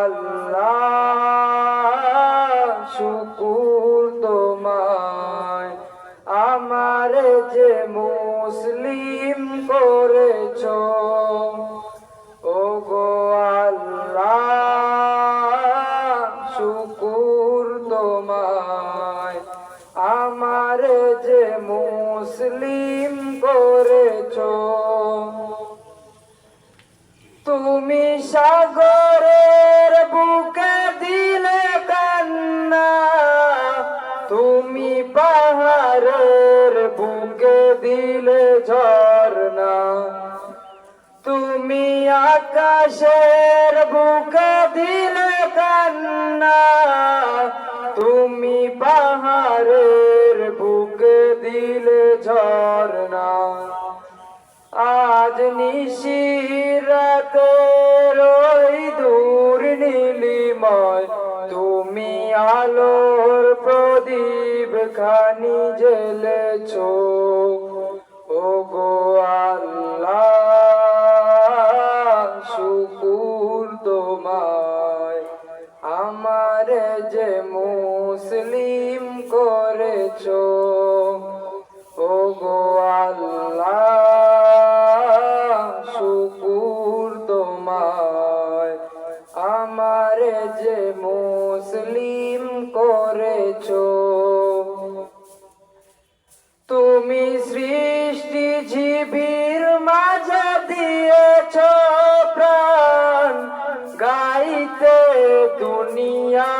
আল্লাহ শুকুর তোমায়। আমার যে মুসলিম করেছ সাগরের বুকে দিলে কান্না, তুমি পাহাড়ের বুকে দিলে ঝর্ণা। তুমি আকাশের বুকে দিলে কান্না, তুমি পাহাড়ের বুকে দিলে ঝর্ণা। আজ নিশিরাতে নীলিময় তুমি আলোর প্রদীপ খানি জ্বেলেছ। ও গো আল্লাহ, শুকুর তোমায়। আমার যে মুসলিম করেছ মাঝে দিয়েছ প্রাণ, গাইতে দুনিয়া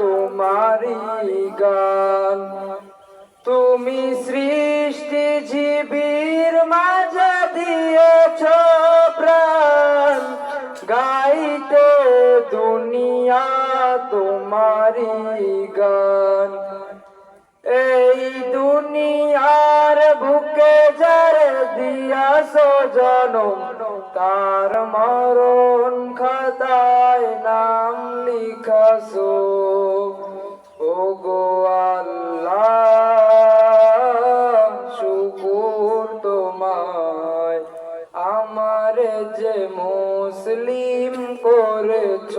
তোমারি গান। তুমি সৃষ্টি জীবির মাঝে দিয়েছ প্রাণ, গাইতে দুনিয়া তোমারি গান। এই দুনিয়ার বুকে যার দিয়াছ জনম, তার মরণ খাতায় নাম লিখাছো। ও গো আল্লাহ, শুকুর তোমায়। আমার যে মুসলিম করেছ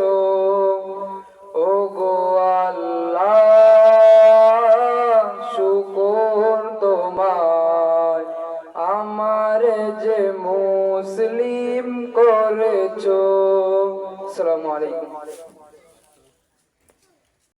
করেছ আসসালামু আলাইকুম।